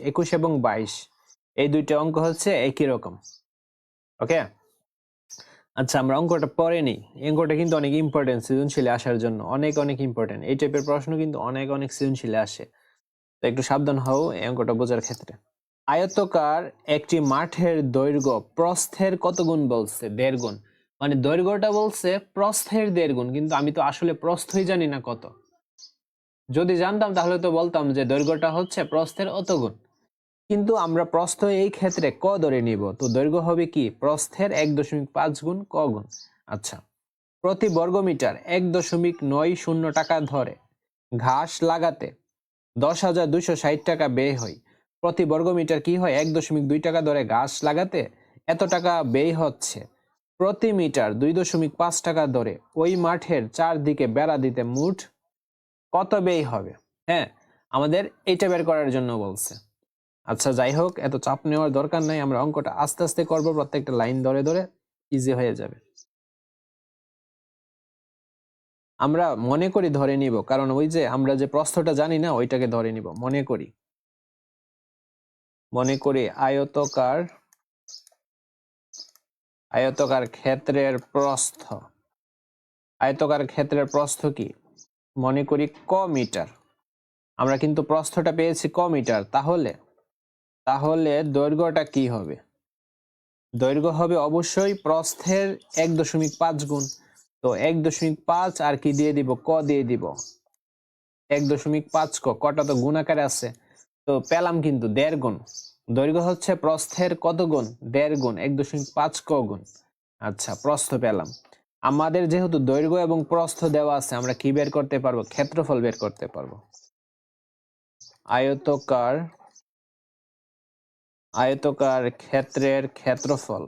একুশ এবং বাইশ। এই দুইটা অঙ্ক হচ্ছে একই রকম। ওকে? আচ্ছা আমরা অঙ্কটা পরে নিই। অঙ্কটা কিন্তু অনেক ইম্পর্টেন্ট সৃজনশীলে আসার জন্য। অনেক অনেক ইম্পর্টেন্ট এই টাইপের প্রশ্ন কিন্তু অনেক অনেক সৃজনশীলে আসে। তো একটু সাবধান হও এই অঙ্কটা বোঝার ক্ষেত্রে। আয়তকার একটি মাঠের দৈর্ঘ্য প্রস্থের কত গুণ বলছে? দেড় গুণ। মানে দৈর্ঘ্যটা বলছে প্রস্থের দেড় গুণ, কিন্তু আমি তো আসলে প্রস্থই জানি না কত। যদি জানতাম তাহলে তো বলতাম যে দৈর্ঘ্যটা হচ্ছে প্রস্থের অত গুণ। কিন্তু আমরা প্রস্থ এই ক্ষেত্রে ক ধরে নিব? তো দৈর্ঘ্য হবে কি? প্রস্থের এক দশমিক পাঁচ গুণ ক গুণ। আচ্ছা প্রতি বর্গমিটার এক দশমিক নয় শূন্য টাকা ধরে। ঘাস লাগাতে দশ হাজার দুইশো ষাট টাকা ব্যয় হয়। প্রতি বর্গমিটার কি হয়? এক দশমিক দুই টাকা ধরে ঘাস লাগাতে এত টাকা ব্যয় হচ্ছে। প্রতি মিটার দুই দশমিক পাঁচ টাকা ধরে। ওই মাঠের চারদিকে বেড়া দিতে মুঠ কত ব্যয় হবে? হ্যাঁ আমাদের এইটা বের করার জন্য বলছে। আচ্ছা যাই হোক এত চাপ নেওয়ার দরকার নাই, আমরা অঙ্কটা আস্তে আস্তে করব, প্রত্যেকটা লাইন ধরে ধরে ইজি হয়ে যাবে। আমরা মনে করি ধরে নিব, কারণ ওই যে আমরা যে প্রস্থটা জানি না, ওইটাকে ধরে নিব, মনে করি। মনে করি আয়তকার আয়তকার ক্ষেত্রের প্রস্থ। আয়তকার ক্ষেত্রের প্রস্থ কি? মনে করি ক মিটার। আমরা কিন্তু প্রস্থটা পেয়েছি ক মিটার, তাহলে তাহলে দৈর্ঘ্যটা কি হবে? দৈর্ঘ্য হবে অবশ্যই প্রস্থের এক দশমিক পাঁচ গুণ। তো এক দশমিক পাঁচ আর কি দিয়ে দিব? ক দিয়ে দিব। এক দশমিক পাঁচ ক, কটা তো গুণ আকারে আছে। তো পেলাম কিন্তু দেড় গুণ। দৈর্ঘ্য হচ্ছে প্রস্থের কত গুণ? দেড় গুণ, এক দশমিক পাঁচ ক গুণ। আচ্ছা প্রস্থ পেলাম। আমাদের যেহেতু দৈর্ঘ্য এবং প্রস্থ দেওয়া আছে, আমরা কি বের করতে পারব? ক্ষেত্রফল বের করতে পারব। আয়তকার আয়তকার ক্ষেত্রের ক্ষেত্রফল।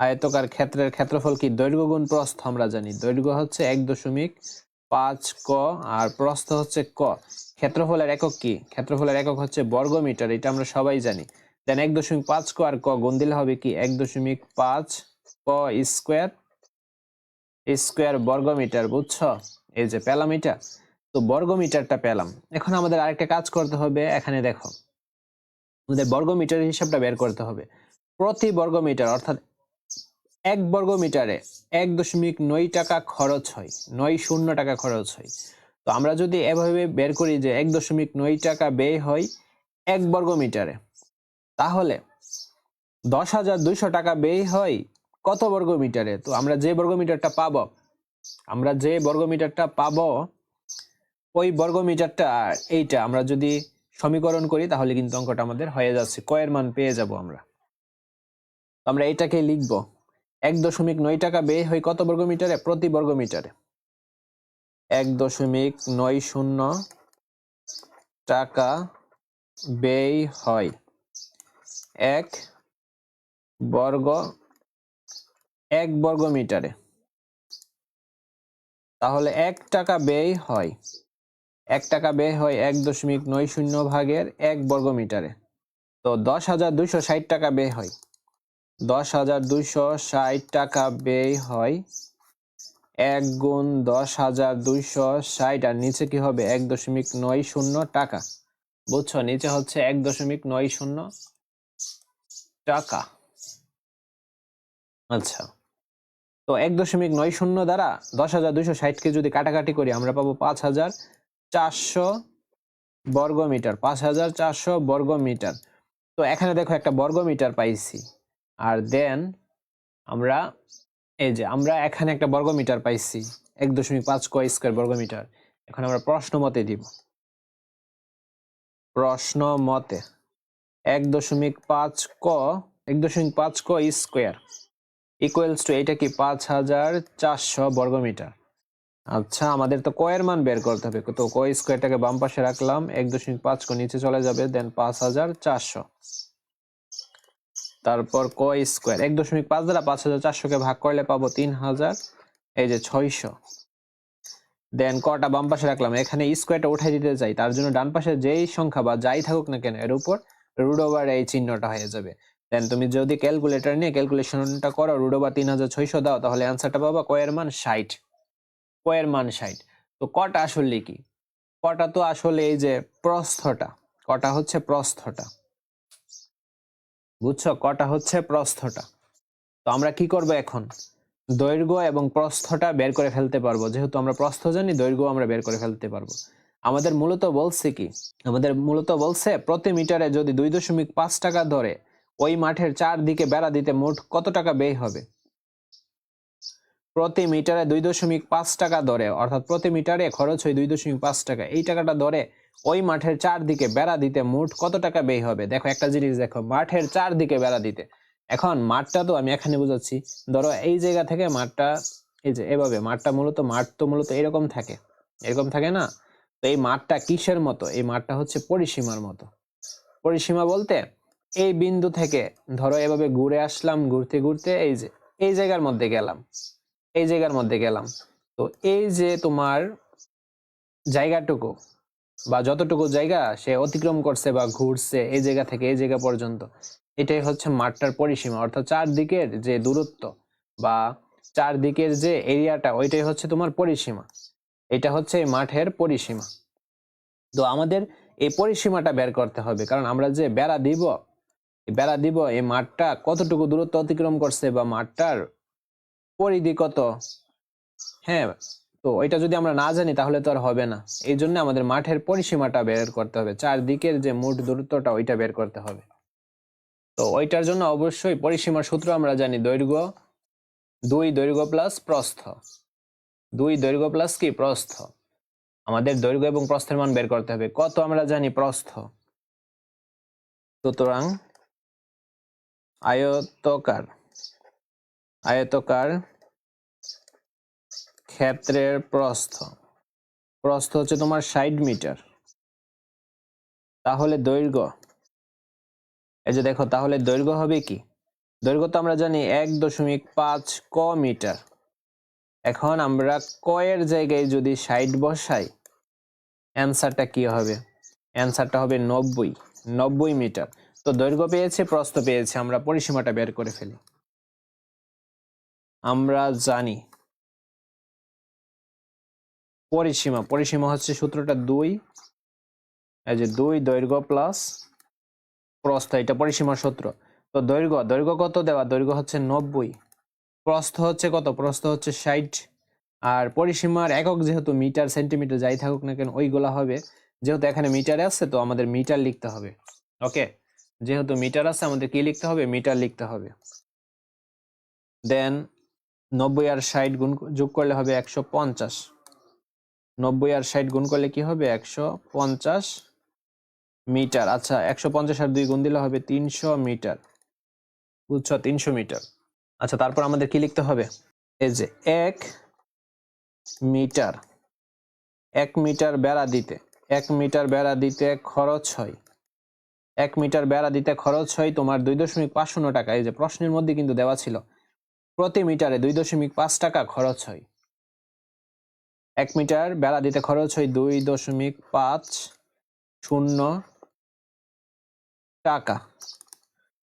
আয়তকার ক্ষেত্রের ক্ষেত্রফল কি? দৈর্ঘ্য গুণ প্রস্থ আমরা জানি। দৈর্ঘ্য হচ্ছে এক দশমিক পাঁচ ক আর প্রস্থ হচ্ছে ক। ক্ষেত্রফলের একক কি? ক্ষেত্রফলের একক হচ্ছে বর্গ মিটার এটা আমরা সবাই জানি। দেন এক দশমিক পাঁচ ক আর ক গুণ দিলে হবে কি? এক দশমিক পাঁচ ক স্কোয়ার স্কোয়ার বর্গ মিটার বুঝছ? এই যে পেলাম এটা। তো বর্গ মিটারটা পেলাম। এখন আমাদের আরেকটা কাজ করতে হবে। এখানে দেখো আমাদের বর্গ মিটারের হিসাবটা বের করতে হবে। প্রতি বর্গ মিটার অর্থাৎ এক বর্গ মিটারে এক দশমিক নয় টাকা খরচ হয়, নয় শূন্য টাকা খরচ হয়। তো আমরা যদি এভাবে বের করি যে এক দশমিক নয় টাকা ব্যয় হয় এক বর্গ মিটারে তাহলে দশ হাজার দুইশো টাকা ব্যয় হয় কত বর্গ মিটারে তো আমরা যে বর্গ মিটারটা পাবো, আমরা যে বর্গ মিটারটা পাবো, ওই বর্গ মিটারটা এইটা, আমরা যদি সমীকরণ করি, তাহলে কিন্তু অঙ্কটা আমাদের হয়ে যাচ্ছে। কয়ের মান পেয়ে যাব আমরা। আমরা এইটাকে লিখব। এক দশমিক নয় টাকা ব্যয় হয় কত বর্গ মিটারে প্রতি বর্গ মিটারে এক দশমিক নয় শূন্য টাকা ব্যয় হয় এক বর্গ এক বর্গ মিটারে তাহলে এক টাকা ব্যয় হয় এক টাকা ব্যয় হয় এক দশমিক নয় শূন্য ভাগের এক বর্গ মিটারে তো দশ হাজার দুইশো ষাট টাকা ব্যয় হয়। দশ হাজার দুইশো ষাট টাকা ব্যয় হয় এক গুণ দশ হাজার দুইশো ষাট, আর নিচে কি হবে এক দশমিক নয় শূন্য টাকা। বুঝছ? নিচে হচ্ছে এক দশমিক নয় শূন্য টাকা। আচ্ছা। তো এক দশমিক নয় শূন্য দ্বারা দশ হাজার দুইশো ষাটকে যদি কাটাকাটি করি, আমরা পাবো পাঁচ হাজার চারশো বর্গ মিটার পাঁচ হাজার চারশো বর্গ মিটার তো এখানে দেখো একটা বর্গ মিটার পাইছি। আর দেন আমরা, এই যে আমরা এখানে একটা বর্গ মিটার পাইছি, এক দশমিক পাঁচ ক স্কোয়ার বর্গ মিটার এখন আমরা প্রশ্ন মতে দিব। প্রশ্ন মতে এক দশমিক পাঁচ ক, এক দশমিক পাঁচ ক স্কোয়ার ইকুয়ালস টু এটা কি পাঁচ হাজার চারশো বর্গ মিটার আচ্ছা আমাদের তো কয়ের মান বের করতে হবে। তো ক স্কোয়ারটাকে বাম পাশে রাখলাম, এক দশমিক পাঁচ কো নিচে চলে যাবে, দেন পাঁচ হাজার চারশো। তারপর ক স্কোয়ার, এক দশমিক পাঁচ দ্বারা পাঁচ হাজার চারশোকে ভাগ করলে পাবো তিন হাজার, এই যে ছয়শো। দেন কটা বাম পাশে রাখলাম, এখানে স্কোয়ারটা উঠাই দিতে চাই, তার জন্য ডান পাশে যেই সংখ্যা বা যাই থাকুক না কেন, এর উপর রুট ওভার এই চিহ্নটা হয়ে যাবে। দেন তুমি যদি ক্যালকুলেটর নিয়ে ক্যালকুলেশনটা করো, রুট ওভার তিন হাজার ছয়শো দাও, তাহলে অ্যান্সারটা পাবা কয়ের মান ষাট। কয়ের মান ষাট। তো কটা আসলে কি? কটা তো আসলে এই যে প্রস্থটা, কটা হচ্ছে প্রস্থটা। বুঝছ? কটা হচ্ছে প্রস্থটা। তো আমরা কি করব এখন? দৈর্ঘ্য এবং প্রস্থটা বের করে ফেলতে পারব। যেহেতু আমরা প্রস্থ জানি দৈর্ঘ্য আমরা বের করে ফেলতে পারব। আমাদের মূলত বলছে কি? আমাদের মূলত বলছে প্রতি মিটারে যদি দুই দশমিক পাঁচ টাকা ধরে, ওই মাঠের চারদিকে বেড়া দিতে মোট কত টাকা ব্যয় হবে? প্রতি মিটারে দুই দশমিক পাঁচ টাকা দরে, অর্থাৎ প্রতি মিটারে খরচ হয় দুই দশমিক পাঁচ টাকা। এই টাকাটা দরে ওই মাঠের চারদিকে বেড়া দিতে মোট কত টাকা ব্যয় হবে? দেখো, একটা জিনিস দেখো, মাঠের চারদিকে বেড়া দিতে। এখন মাঠটা তো আমি এখানে বুঝাচ্ছি, ধরো এই জায়গা থেকে মাঠটা, এই যে এভাবে, মাঠটা মূলত, মাঠ তো মূলত এরকম থাকে এরকম থাকে না? তো এই মাঠটা কিসের মতো? এই মাঠটা হচ্ছে পরিসীমার মতো। পরিসীমা বলতে এই বিন্দু থেকে, ধরো এভাবে ঘুরে আসলাম, ঘুরতে ঘুরতে এই যে, এই জায়গার মধ্যে গেলাম। এই জায়গার মধ্যে গেলাম। তো এই যে তোমার জায়গাটুকু বা যতটুকু জায়গা সে অতিক্রম করছে বা ঘুরছে এই জায়গা থেকে এই জায়গা পর্যন্ত, এটাই হচ্ছে মাঠটার পরিসীমা। অর্থাৎ চারদিকের যে দূরত্ব বা চারদিকের যে এরিয়াটা, ওইটাই হচ্ছে তোমার পরিসীমা। এটা হচ্ছে মাঠের পরিসীমা। তো আমাদের এই পরিসীমাটা বের করতে হবে। কারণ আমরা যে বেড়া দিব বেড়া দিব, এই মাঠটা কতটুকু দূরত্ব অতিক্রম করছে বা মাঠটার পরিধি কত? হ্যাঁ তো ওইটা যদি আমরা না জানি তাহলে তো আর হবে না। এই জন্য আমাদের মাঠের পরিসীমাটা বের করতে হবে। চারদিকের যে মোট দূরত্বটা ওইটা বের করতে হবে। তো ওইটার জন্য অবশ্যই পরিসীমার সূত্র আমরা জানি দৈর্ঘ্য দুই দৈর্ঘ্য প্লাস প্রস্থ। দুই দৈর্ঘ্য প্লাস কি? প্রস্থ। আমাদের দৈর্ঘ্য এবং প্রস্থের মান বের করতে হবে। কত আমরা জানি? প্রস্থ। সুতরাং আয়তকার। আয়তকার ক্ষেত্রের প্রস্থ। প্রস্থ হচ্ছে তোমার ষাট মিটার। তাহলে দৈর্ঘ্য। এই যে দেখো, তাহলে দৈর্ঘ্য হবে কি? দৈর্ঘ্য তো আমরা জানি এক দশমিক পাঁচ ক মিটার। এখন আমরা কয়ের জায়গায় যদি ষাট বসাই, অ্যান্সারটা কি হবে? অ্যান্সারটা হবে নব্বই নব্বই মিটার। তো দৈর্ঘ্য পেয়েছে, প্রস্থ পেয়েছে, আমরা পরিসীমাটা বের করে ফেলি। আমরা জানি পরিসীমা পরিসীমা হচ্ছে সূত্রটা দুই। এই যে দুই, দৈর্ঘ্য প্লাস প্রস্থ, এটা পরিসীমার সূত্র। তো দৈর্ঘ্য দৈর্ঘ্য কত দেওয়া? দৈর্ঘ্য হচ্ছে নব্বই। প্রস্থ হচ্ছে কত? প্রস্থ হচ্ছে ষাট। আর পরিসীমার একক যেহেতু মিটার, সেন্টিমিটার যাই থাকুক না কেন, ওইগুলা হবে। যেহেতু এখানে মিটারে আছে, তো আমাদের মিটার লিখতে হবে। ওকে? যেহেতু মিটার আছে, আমাদের কি লিখতে হবে? মিটার লিখতে হবে। দেন নব্বই আর ষাট গুণ, যোগ করলে হবে একশো পঞ্চাশ। নব্বই আর ষাট গুণ করলে কি হবে? একশো পঞ্চাশ মিটার। আচ্ছা একশো পঞ্চাশ আর দুই গুণ দিলে হবে তিনশো মিটার। বুঝছ? তিনশো মিটার। আচ্ছা তারপর আমাদের কি লিখতে হবে? এই যে এক মিটার। এক মিটার বেড়া দিতে। এক মিটার বেড়া দিতে খরচ হয়। এক মিটার বেড়া দিতে খরচ হয় তোমার দুই দশমিক পাঁচ শূন্য টাকা। এই যে প্রশ্নের মধ্যে কিন্তু দেওয়া ছিল। প্রতি মিটারে দুই দশমিক পাঁচ টাকা খরচ হয়। এক মিটার, বেড়া দিতে খরচ হয় দুই দশমিক পাঁচ শূন্য টাকা।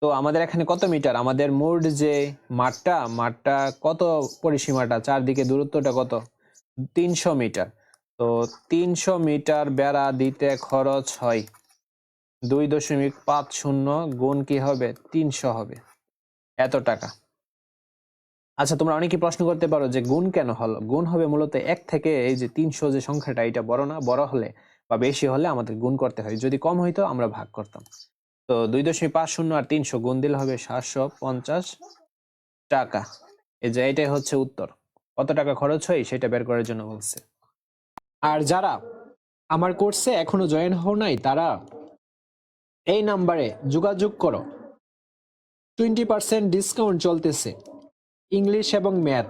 তো আমাদের এখানে কত মিটার? আমাদের মোট যে মাঠটা মাঠটা কত পরিসীমাটা? চারদিকে দূরত্বটা কত? তিনশো মিটার। তো তিনশো মিটার বেড়া দিতে খরচ হয় দুই দশমিক পাঁচ শূন্য গুণ কি হবে? তিনশো হবে। এত টাকা। আচ্ছা তোমরা অনেকে প্রশ্ন করতে পারো যে গুণ কেন হলো? গুণ হবে মূলত এক থেকে এই যে তিনশো যে সংখ্যাটা এটা বড় না? বড় হলে বা বেশি হলে আমাদের গুণ করতে হয়। যদি কম হইতো, আমরা ভাগ করতাম। তো দুই দশমিক পাঁচ শূন্য আর তিনশো গুণ দিলে হবে সাতশো পঞ্চাশ টাকা। এই যে এটাই হচ্ছে উত্তর। কত টাকা খরচ হয়, সেটা বের করার জন্য বলছে। আর যারা আমার কোর্সে এখনও জয়েন হও নাই, তারা এই নাম্বারে যোগাযোগ করো। টোয়েন্টি পার্সেন্ট ডিসকাউন্ট চলতেছে। ইংলিশ এবং ম্যাথ।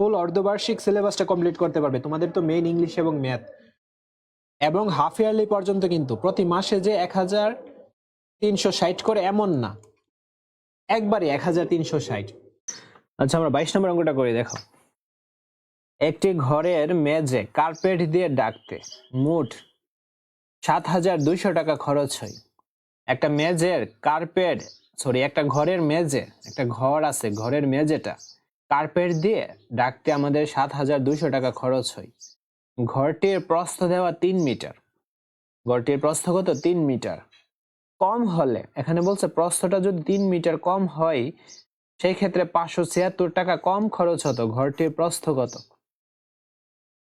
ফুল অর্ধবার্ষিক সিলেবাসটা কমপ্লিট করতে পারবে। তোমাদের তো মেইন ইংলিশ এবং ম্যাথ। এবং হাফ ইয়ারলি পর্যন্ত কিন্তু প্রতি মাসে যে এক হাজার তিনশো ষাট করে এমন না। একবারে এক হাজার তিনশো ষাট। আচ্ছা আমরা বাইশ নম্বর অঙ্কটা করে, দেখো। একটি ঘরের মেঝে কার্পেট দিয়ে ডাকতে মোট সাত হাজার দুইশো টাকা খরচ হয়। একটা মেজের কার্পেট সরি একটা ঘরের মেজে একটা ঘর আছে, ঘরের মেজেটা কার্পেট দিয়ে ডাকতে আমাদের সাত হাজার দুইশো টাকা খরচ হয়। ঘরটির প্রস্থ দেওয়া তিন মিটার। ঘরটির প্রস্থ কত? তিন মিটার। কম হলে, এখানে বলছে প্রস্থটা যদি তিন মিটার কম হয় সেই ক্ষেত্রে পাঁচশো ছিয়াত্তর টাকা কম খরচ হতো। ঘরটির প্রস্থ কত?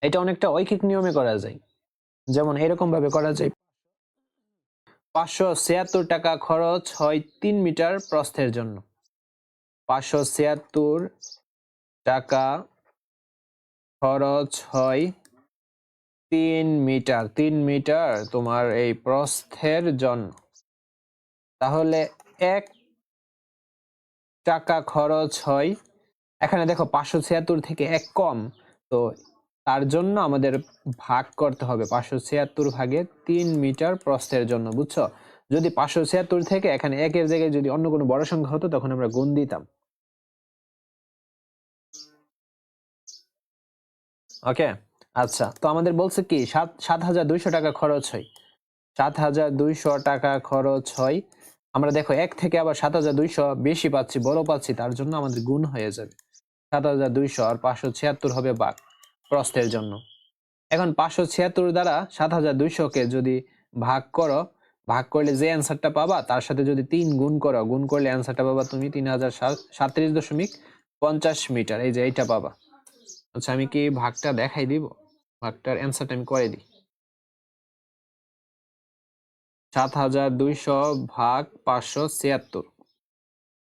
এটা অনেকটা ঐকিক নিয়মে করা যায়। যেমন এরকম ভাবে করা যায়। পাঁচশো ছিয়াত্তর টাকা খরচ হয় তিন মিটার প্রস্থের জন্য। পাঁচশো ছিয়াত্তর টাকা খরচ হয় তিন মিটার তিন মিটার তোমার এই প্রস্থের জন্য। তাহলে এক টাকা খরচ হয়, এখানে দেখো পাঁচশো ছিয়াত্তর থেকে এক কম, তো তার জন্য আমাদের ভাগ করতে হবে পাঁচশো ছিয়াত্তর ভাগে তিন মিটার প্রস্থের জন্য, বুঝছ? যদি পাঁচশো ছিয়াত্তর থেকে এখানে একের জায়গায় যদি অন্য কোনো বড় সংখ্যা হতো, তখন আমরা গুণ দিতাম। ওকে? আচ্ছা তো আমাদের বলছে কি, সাত সাত হাজার দুইশো টাকা খরচ হয়। সাত হাজার দুইশো টাকা খরচ হয়। আমরা দেখো, এক থেকে আবার সাত হাজার দুইশো বেশি পাচ্ছি, বড় পাচ্ছি, তার জন্য আমাদের গুণ হয়ে যাবে। সাত হাজার দুইশো আর পাঁচশো ছিয়াত্তর হবে বাঘ। প্রস্থের জন্য। এখন পাঁচশো ছিয়াত্তর দ্বারা সাত হাজার দুইশোকে যদি ভাগ করো, ভাগ করলে যে অ্যান্সারটা পাবা, তার সাথে যদি তিন গুণ করো, গুণ করলে অ্যান্সারটা পাবা তুমি তিন হাজার সাতত্রিশ দশমিক পঞ্চাশ মিটার, এই যে এইটা পাবা। আচ্ছা আমি কি ভাগটা দেখাই দিব? ভাগটার অ্যান্সারটা আমি করে দিই। সাত হাজার দুইশো ভাগ পাঁচশো ছিয়াত্তর।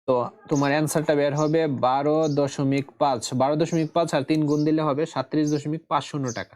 তো তোমার অ্যান্সারটা বের হবে বারো দশমিক পাঁচ। বারো দশমিক পাঁচ আর তিন গুণ দিলে হবে সাত্রিশ দশমিক পাঁচ শূন্য টাকা।